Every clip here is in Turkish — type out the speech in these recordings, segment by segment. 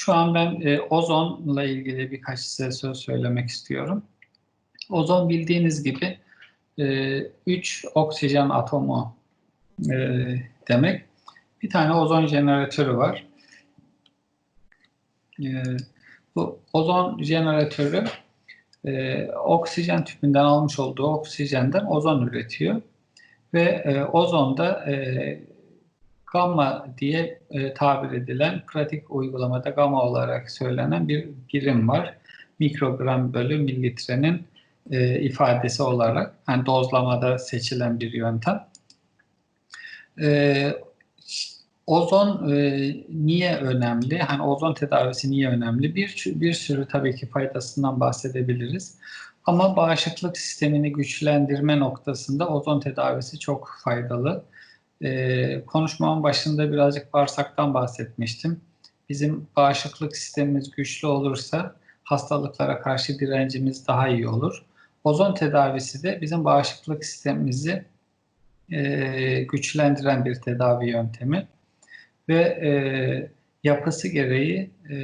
Şu an ben e, ozonla ilgili birkaç size söz söylemek istiyorum. Ozon bildiğiniz gibi e, üç oksijen atomu e, demek. Bir tane ozon jeneratörü var. E, bu ozon jeneratörü e, oksijen tüpünden almış olduğu oksijenden ozon üretiyor. Ve e, ozonda e, gamma diye e, tabir edilen pratik uygulamada gamma olarak söylenen bir birim var. Mikrogram bölü mililitrenin e, ifadesi olarak yani dozlamada seçilen bir yöntem. E, ozon e, niye önemli? Hani ozon tedavisi niye önemli? Bir bir sürü tabii ki faydasından bahsedebiliriz. Ama bağışıklık sistemini güçlendirme noktasında ozon tedavisi çok faydalı. Ee, konuşmamın başında birazcık bağırsaktan bahsetmiştim. Bizim bağışıklık sistemimiz güçlü olursa hastalıklara karşı direncimiz daha iyi olur. Ozon tedavisi de bizim bağışıklık sistemimizi e, güçlendiren bir tedavi yöntemi ve e, yapısı gereği e,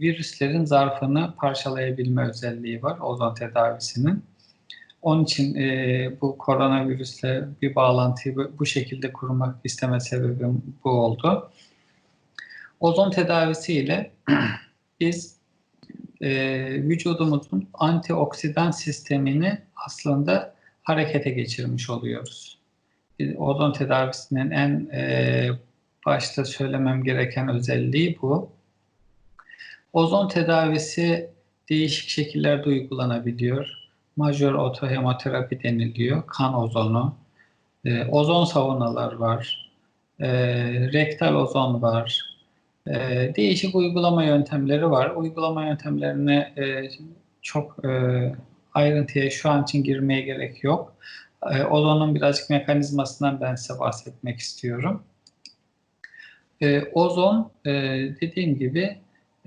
virüslerin zarfını parçalayabilme özelliği var ozon tedavisinin. Onun için e, bu koronavirüsle bir bağlantıyı bu, bu şekilde kurmak isteme sebebim bu oldu. Ozon tedavisiyle biz e, vücudumuzun antioksidan sistemini aslında harekete geçirmiş oluyoruz. Ozon tedavisinin en e, başta söylemem gereken özelliği bu. Ozon tedavisi değişik şekillerde uygulanabiliyor. Majör otohemoterapi deniliyor. Kan ozonu. E, ozon saunalar var. E, rektal ozon var. E, değişik uygulama yöntemleri var. Uygulama yöntemlerine e, çok e, ayrıntıya şu an için girmeye gerek yok. E, ozonun birazcık mekanizmasından ben size bahsetmek istiyorum. E, ozon e, dediğim gibi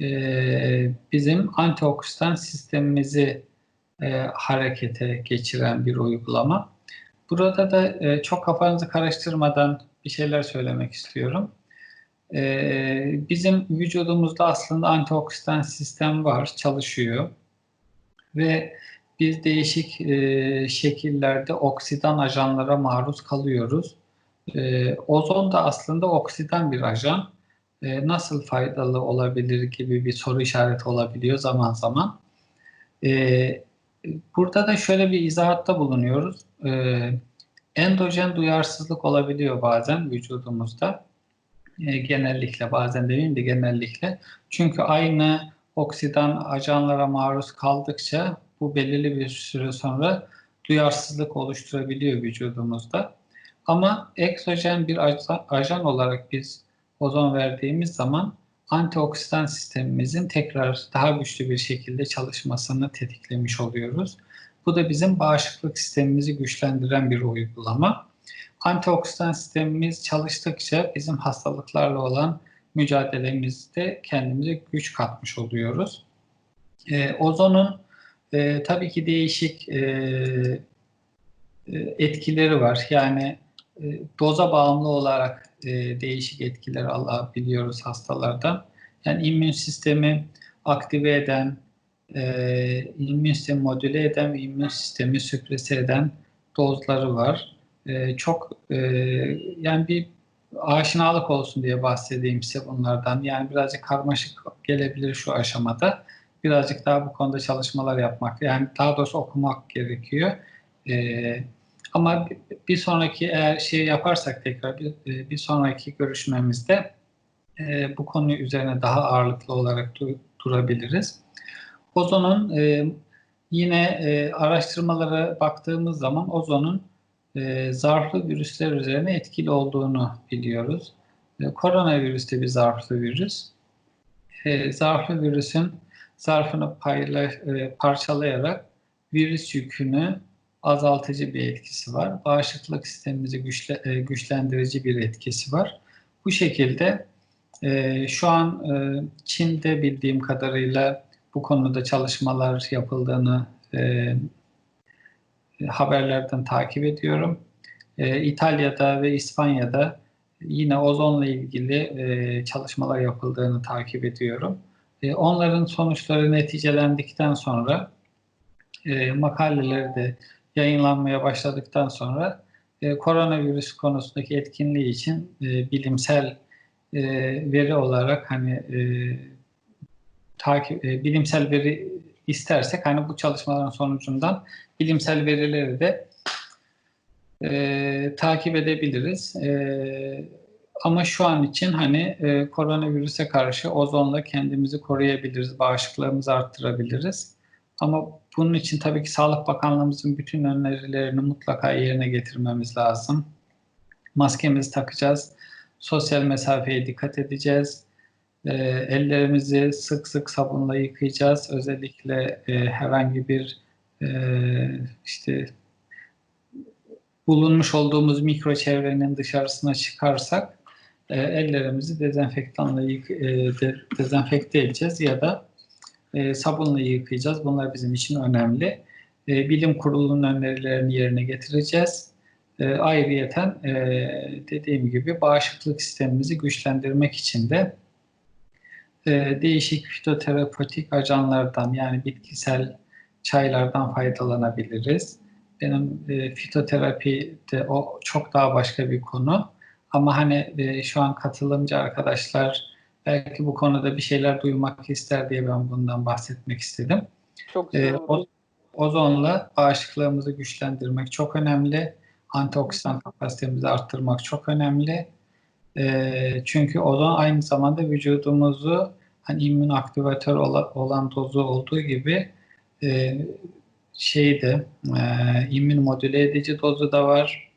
e, bizim antioksidan sistemimizi e, harekete geçiren bir uygulama. Burada da e, çok kafanızı karıştırmadan bir şeyler söylemek istiyorum. E, bizim vücudumuzda aslında antioksidan sistem var, çalışıyor. Ve biz değişik e, şekillerde oksidan ajanlara maruz kalıyoruz. E, ozon da aslında oksidan bir ajan. E, nasıl faydalı olabilir gibi bir soru işareti olabiliyor zaman zaman. E, burada da şöyle bir izahatta bulunuyoruz. E, endojen duyarsızlık olabiliyor bazen vücudumuzda. E, genellikle bazen demeyeyim de genellikle. Çünkü aynı oksidan ajanlara maruz kaldıkça bu belirli bir süre sonra duyarsızlık oluşturabiliyor vücudumuzda. Ama eksojen bir ajan olarak biz ozon verdiğimiz zaman antioksidan sistemimizin tekrar daha güçlü bir şekilde çalışmasını tetiklemiş oluyoruz. Bu da bizim bağışıklık sistemimizi güçlendiren bir uygulama. Antioksidan sistemimiz çalıştıkça bizim hastalıklarla olan mücadelemizde kendimize güç katmış oluyoruz. E, ozonun e, tabii ki değişik e, e etkileri var. Yani e, doza bağımlı olarak e, değişik etkiler alabiliyoruz hastalardan. Yani immün sistemi aktive eden, e, immün sistemi modüle eden ve immün sistemi süprese eden dozları var. E, çok e, yani bir aşinalık olsun diye bahsedeyim size bunlardan. Yani birazcık karmaşık gelebilir şu aşamada. Birazcık daha bu konuda çalışmalar yapmak, yani daha doğrusu okumak gerekiyor. Ee, ama bir sonraki eğer şey yaparsak tekrar bir, e, bir sonraki görüşmemizde e, bu konu üzerine daha ağırlıklı olarak du, durabiliriz. Ozonun e, yine e, araştırmalara baktığımız zaman ozonun e, zarflı virüsler üzerine etkili olduğunu biliyoruz. E, koronavirüs de bir zarflı virüs. E, zarflı virüsün zarfını payla, e, parçalayarak virüs yükünü azaltıcı bir etkisi var. Bağışıklık sistemimizi güçle, e, güçlendirici bir etkisi var. Bu şekilde e, şu an e, Çin'de bildiğim kadarıyla bu konuda çalışmalar yapıldığını e, haberlerden takip ediyorum. E, İtalya'da ve İspanya'da yine ozonla ilgili e, çalışmalar yapıldığını takip ediyorum. E, onların sonuçları neticelendikten sonra e, makaleleri de yayınlanmaya başladıktan sonra e, koronavirüs konusundaki etkinliği için e, bilimsel e, veri olarak hani e, takip e, bilimsel veri istersek hani bu çalışmaların sonucundan bilimsel verileri de e, takip edebiliriz. E, ama şu an için hani e, koronavirüse karşı ozonla kendimizi koruyabiliriz, bağışıklığımızı arttırabiliriz. Ama bunun için tabii ki Sağlık Bakanlığımızın bütün önerilerini mutlaka yerine getirmemiz lazım. Maskemizi takacağız, sosyal mesafeye dikkat edeceğiz, e, ellerimizi sık sık sabunla yıkayacağız. Özellikle e, herhangi bir e, işte bulunmuş olduğumuz mikro çevrenin dışarısına çıkarsak e, ellerimizi dezenfektanla yık, e, de, dezenfekte edeceğiz ya da e, sabunla yıkayacağız. Bunlar bizim için önemli. E, bilim kurulunun önerilerini yerine getireceğiz. E, ayrıyeten e, dediğim gibi bağışıklık sistemimizi güçlendirmek için de e, değişik fitoterapötik ajanlardan yani bitkisel çaylardan faydalanabiliriz. Benim e, fitoterapi de o çok daha başka bir konu. Ama hani e, şu an katılımcı arkadaşlar belki bu konuda bir şeyler duymak ister diye ben bundan bahsetmek istedim. Çok güzel e, o, ozonla bağışıklığımızı güçlendirmek çok önemli. Antioksidan kapasitemizi arttırmak çok önemli. E, çünkü ozon aynı zamanda vücudumuzu hani immün aktivatör olan dozu olduğu gibi e, şeyde e, immün modüle edici dozu da var.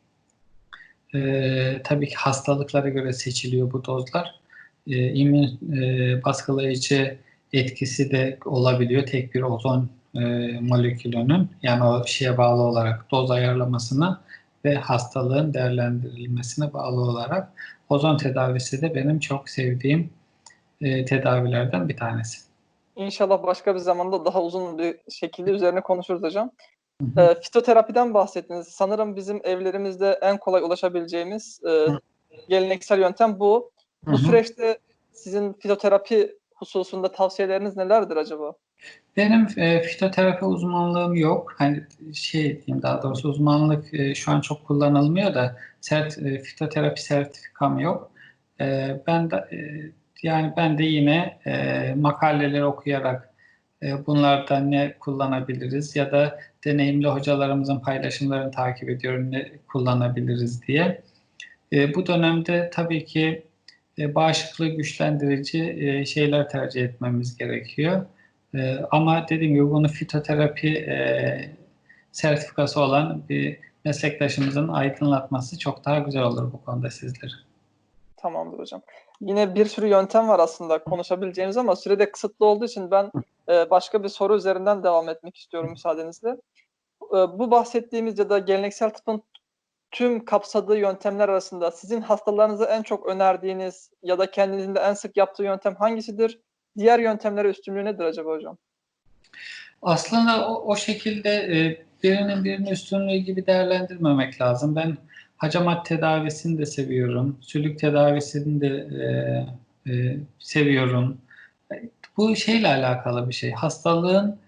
E, tabii ki hastalıklara göre seçiliyor bu dozlar. E, immün e, baskılayıcı etkisi de olabiliyor tek bir ozon e, molekülünün yani o şeye bağlı olarak doz ayarlamasına ve hastalığın değerlendirilmesine bağlı olarak ozon tedavisi de benim çok sevdiğim e, tedavilerden bir tanesi. İnşallah başka bir zamanda daha uzun bir şekilde üzerine konuşuruz hocam. Hı hı. E, fitoterapiden bahsettiniz. Sanırım bizim evlerimizde en kolay ulaşabileceğimiz e, geleneksel yöntem bu. Bu süreçte sizin fitoterapi hususunda tavsiyeleriniz nelerdir acaba? Benim e, fitoterapi uzmanlığım yok. Hani şey diyeyim daha doğrusu uzmanlık e, şu an çok kullanılmıyor da sert e, fitoterapi sertifikam yok. E, ben de e, yani ben de yine e, makaleleri okuyarak e, bunlardan ne kullanabiliriz ya da deneyimli hocalarımızın paylaşımlarını takip ediyorum ne kullanabiliriz diye. E, bu dönemde tabii ki e, bağışıklığı güçlendirici e, şeyler tercih etmemiz gerekiyor. E, ama dediğim gibi bunu fitoterapi e, sertifikası olan bir meslektaşımızın aydınlatması çok daha güzel olur bu konuda sizlere. Tamamdır hocam. Yine bir sürü yöntem var aslında konuşabileceğimiz ama sürede kısıtlı olduğu için ben e, başka bir soru üzerinden devam etmek istiyorum müsaadenizle. E, bu bahsettiğimiz ya da geleneksel tıbbın tüm kapsadığı yöntemler arasında sizin hastalarınıza en çok önerdiğiniz ya da kendinizin de en sık yaptığı yöntem hangisidir? Diğer yöntemlere üstünlüğü nedir acaba hocam? Aslında o, o şekilde e, birinin birinin üstünlüğü gibi değerlendirmemek lazım. Ben hacamat tedavisini de seviyorum. Sülük tedavisini de e, e, seviyorum. Bu şeyle alakalı bir şey. Hastalığın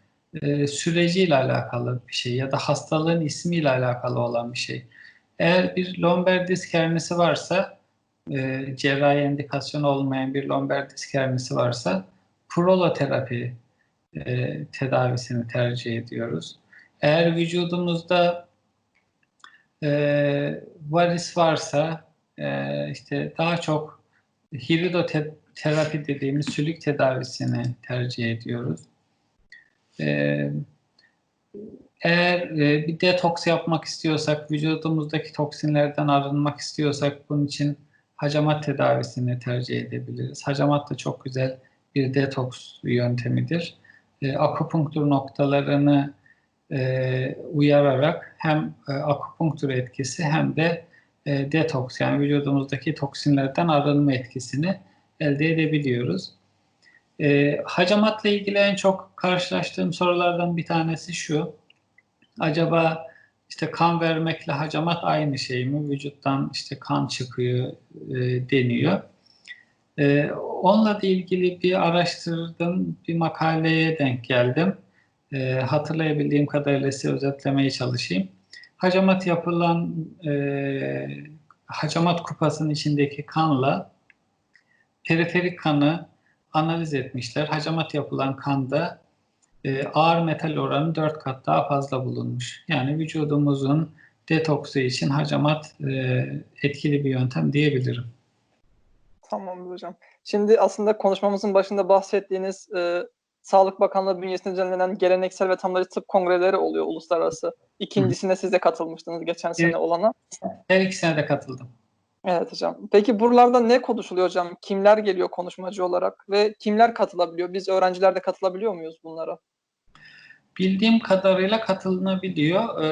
e, süreciyle alakalı bir şey ya da hastalığın ismiyle alakalı olan bir şey. Eğer bir lomber disk hernisi varsa, e, cerrahi indikasyonu olmayan bir lomber disk hernisi varsa proloterapi e, tedavisini tercih ediyoruz. Eğer vücudumuzda e, varis varsa e, işte daha çok hiridoterapi dediğimiz sülük tedavisini tercih ediyoruz. E, eğer e, bir detoks yapmak istiyorsak, vücudumuzdaki toksinlerden arınmak istiyorsak bunun için hacamat tedavisini tercih edebiliriz. Hacamat da çok güzel bir detoks yöntemidir. E, akupunktur noktalarını e, uyararak hem e, akupunktur etkisi hem de e, detoks yani vücudumuzdaki toksinlerden arınma etkisini elde edebiliyoruz. E, hacamatla ilgili en çok karşılaştığım sorulardan bir tanesi şu. Acaba işte kan vermekle hacamat aynı şey mi? Vücuttan işte kan çıkıyor e, deniyor. E, onunla da ilgili bir araştırdım, bir makaleye denk geldim. E, hatırlayabildiğim kadarıyla size özetlemeye çalışayım. Hacamat yapılan e, hacamat kupasının içindeki kanla periferik kanı analiz etmişler. Hacamat yapılan kanda e, ağır metal oranı 4 kat daha fazla bulunmuş. Yani vücudumuzun detoksu için hacamat e, etkili bir yöntem diyebilirim. Tamamdır hocam. Şimdi aslında konuşmamızın başında bahsettiğiniz e, Sağlık Bakanlığı bünyesinde düzenlenen geleneksel ve tamları tıp kongreleri oluyor uluslararası. İkincisine siz de katılmıştınız geçen sene Evet. olana. Her ikisine de katıldım. Evet hocam. Peki buralarda ne konuşuluyor hocam? Kimler geliyor konuşmacı olarak ve kimler katılabiliyor? Biz öğrenciler de katılabiliyor muyuz bunlara? Bildiğim kadarıyla katılınabiliyor. Ee,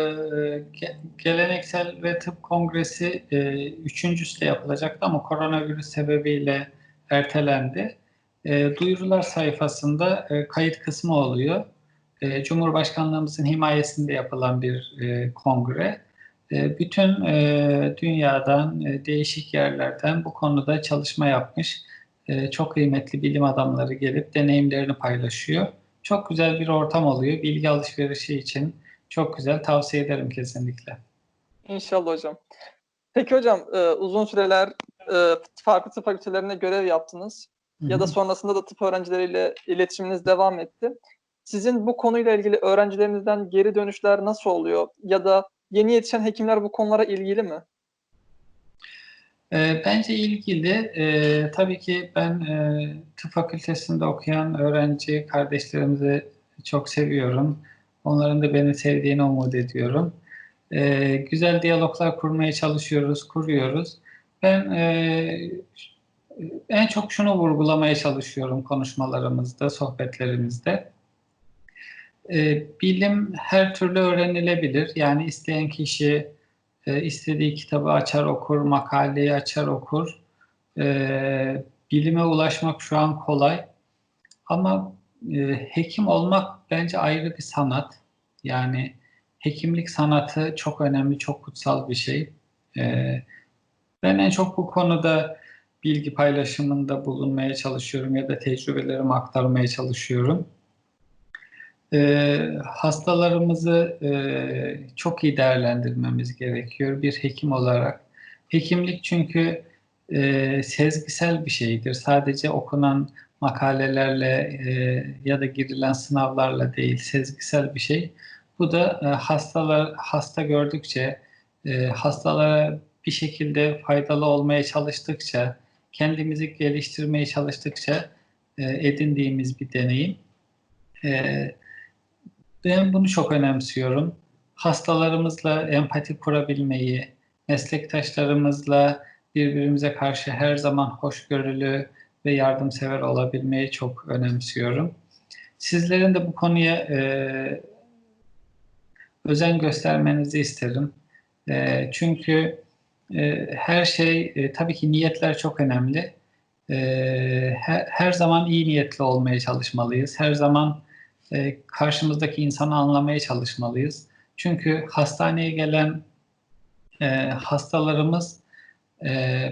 ge- geleneksel ve tıp kongresi e, üçüncüsü de yapılacaktı ama koronavirüs sebebiyle ertelendi. E, duyurular sayfasında e, kayıt kısmı oluyor. E, Cumhurbaşkanlığımızın himayesinde yapılan bir e, kongre. E, bütün e, dünyadan, e, değişik yerlerden bu konuda çalışma yapmış e, çok kıymetli bilim adamları gelip deneyimlerini paylaşıyor. Çok güzel bir ortam oluyor. Bilgi alışverişi için çok güzel. Tavsiye ederim kesinlikle. İnşallah hocam. Peki hocam e, uzun süreler e, farklı tıp fakültelerinde görev yaptınız. Ya da sonrasında da tıp öğrencileriyle iletişiminiz devam etti. Sizin bu konuyla ilgili öğrencilerinizden geri dönüşler nasıl oluyor? Ya da yeni yetişen hekimler bu konulara ilgili mi? E, bence ilgili. E, tabii ki ben e, tıp fakültesinde okuyan öğrenci kardeşlerimizi çok seviyorum. Onların da beni sevdiğini umut ediyorum. E, güzel diyaloglar kurmaya çalışıyoruz, kuruyoruz. Ben e, en çok şunu vurgulamaya çalışıyorum konuşmalarımızda, sohbetlerimizde. E, bilim her türlü öğrenilebilir. Yani isteyen kişi e, istediği kitabı açar okur, makaleyi açar okur. E, bilime ulaşmak şu an kolay. Ama e, hekim olmak bence ayrı bir sanat. Yani hekimlik sanatı çok önemli, çok kutsal bir şey. E, ben en çok bu konuda bilgi paylaşımında bulunmaya çalışıyorum ya da tecrübelerimi aktarmaya çalışıyorum. Ee, hastalarımızı e, çok iyi değerlendirmemiz gerekiyor bir hekim olarak. Hekimlik çünkü e, sezgisel bir şeydir. Sadece okunan makalelerle e, ya da girilen sınavlarla değil, sezgisel bir şey. Bu da e, hastalar hasta gördükçe, e, hastalara bir şekilde faydalı olmaya çalıştıkça, kendimizi geliştirmeye çalıştıkça e, edindiğimiz bir deneyim. E, ben bunu çok önemsiyorum. Hastalarımızla empati kurabilmeyi, meslektaşlarımızla birbirimize karşı her zaman hoşgörülü ve yardımsever olabilmeyi çok önemsiyorum. Sizlerin de bu konuya e, özen göstermenizi isterim. E, çünkü e, her şey, e, tabii ki niyetler çok önemli. E, her, her zaman iyi niyetli olmaya çalışmalıyız. Her zaman e, karşımızdaki insanı anlamaya çalışmalıyız. Çünkü hastaneye gelen e, hastalarımız e,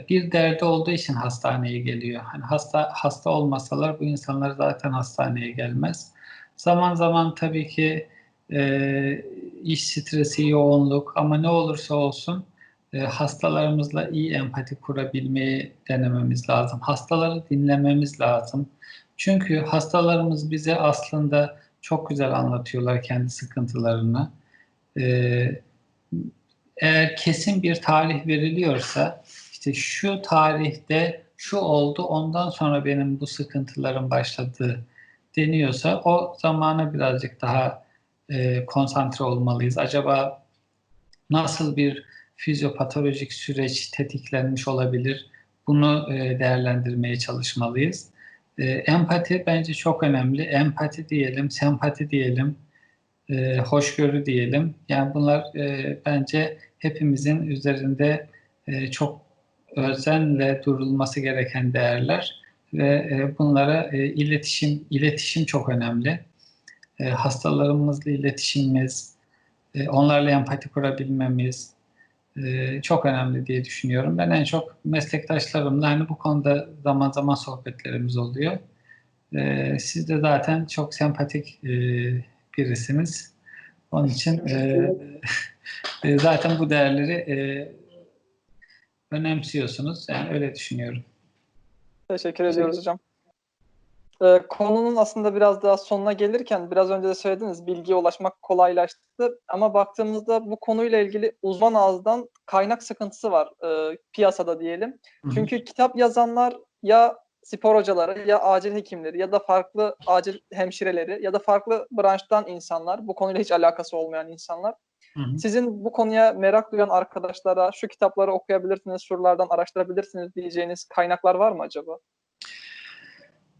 bir derdi olduğu için hastaneye geliyor. Hani hasta hasta olmasalar bu insanlar zaten hastaneye gelmez. Zaman zaman tabii ki e, iş stresi, yoğunluk ama ne olursa olsun e, hastalarımızla iyi empati kurabilmeyi denememiz lazım. Hastaları dinlememiz lazım. Çünkü hastalarımız bize aslında çok güzel anlatıyorlar kendi sıkıntılarını. Ee, eğer kesin bir tarih veriliyorsa işte şu tarihte şu oldu ondan sonra benim bu sıkıntılarım başladı deniyorsa o zamana birazcık daha e, konsantre olmalıyız. Acaba nasıl bir fizyopatolojik süreç tetiklenmiş olabilir? Bunu e, değerlendirmeye çalışmalıyız. E, empati bence çok önemli. Empati diyelim, sempati diyelim, e, hoşgörü diyelim. Yani bunlar e, bence hepimizin üzerinde e, çok özenle durulması gereken değerler ve e, bunlara e, iletişim iletişim çok önemli. E, hastalarımızla iletişimimiz, e, onlarla empati kurabilmemiz e, çok önemli diye düşünüyorum. Ben en çok meslektaşlarımla hani bu konuda zaman zaman sohbetlerimiz oluyor. E, siz de zaten çok sempatik e, birisiniz. Onun için e, e, zaten bu değerleri e, önemsiyorsunuz. Yani öyle düşünüyorum. Teşekkür ediyoruz hocam. Ee, konunun aslında biraz daha sonuna gelirken biraz önce de söylediniz bilgiye ulaşmak kolaylaştı ama baktığımızda bu konuyla ilgili uzman ağızdan kaynak sıkıntısı var e, piyasada diyelim. Hı hı. Çünkü kitap yazanlar ya spor hocaları ya acil hekimleri ya da farklı acil hemşireleri ya da farklı branştan insanlar bu konuyla hiç alakası olmayan insanlar. Hı hı. Sizin bu konuya merak duyan arkadaşlara şu kitapları okuyabilirsiniz, şuralardan araştırabilirsiniz diyeceğiniz kaynaklar var mı acaba?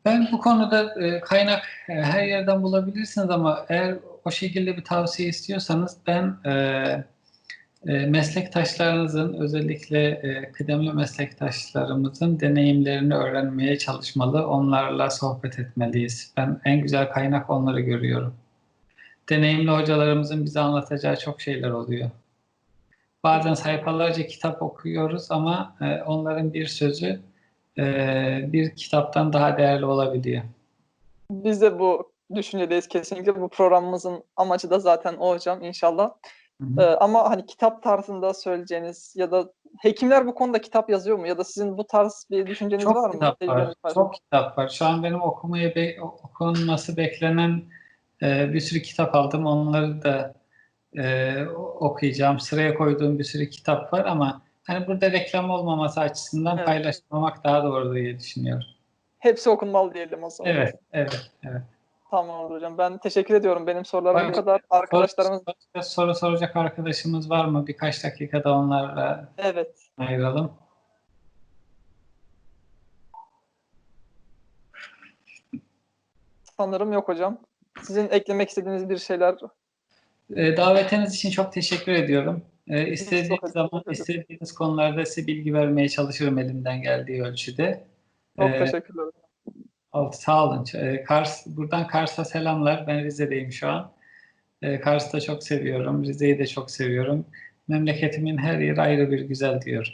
Ben bu konuda e, kaynak e, her yerden bulabilirsiniz ama eğer o şekilde bir tavsiye istiyorsanız ben e, e, meslektaşlarınızın özellikle e, kıdemli meslektaşlarımızın deneyimlerini öğrenmeye çalışmalı, onlarla sohbet etmeliyiz. Ben en güzel kaynak onları görüyorum. Deneyimli hocalarımızın bize anlatacağı çok şeyler oluyor. Bazen sayfalarca kitap okuyoruz ama e, onların bir sözü e, bir kitaptan daha değerli olabiliyor. Biz de bu düşüncedeyiz kesinlikle. Bu programımızın amacı da zaten o hocam inşallah. Hı hı. ama hani kitap tarzında söyleyeceğiniz ya da hekimler bu konuda kitap yazıyor mu? Ya da sizin bu tarz bir düşünceniz var Çok mı? kitap var. Var? Çok kitap var. Şu an benim okumaya be- okunması beklenen e, bir sürü kitap aldım. Onları da e, okuyacağım. Sıraya koyduğum bir sürü kitap var ama hani burada reklam olmaması açısından Evet. paylaşmamak daha doğru diye düşünüyorum. Hepsi okunmalı diyelim o zaman. Evet, evet, evet. Tamam hocam. Ben teşekkür ediyorum. Benim sorularım bu kadar. Arkadaşlarımız Soru, soru soracak arkadaşımız var mı? Birkaç dakikada onlarla evet. ayıralım. Sanırım yok hocam. Sizin eklemek istediğiniz bir şeyler E, davetiniz için çok teşekkür ediyorum. E, çok istediğiniz zaman istediğiniz konularda size bilgi vermeye çalışırım elimden geldiği ölçüde. çok E, teşekkürler. Al- Sağ olun. Ee, Kars, buradan Kars'a selamlar. Ben Rize'deyim şu an. Ee, Kars'ı da çok seviyorum. Rize'yi de çok seviyorum. Memleketimin her yeri ayrı bir güzel diyorum.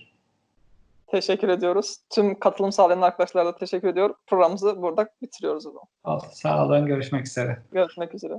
Teşekkür ediyoruz. Tüm katılım sağlayan arkadaşlara da teşekkür ediyorum. Programımızı burada bitiriyoruz o zaman. Sağ olun. Görüşmek üzere. Görüşmek üzere.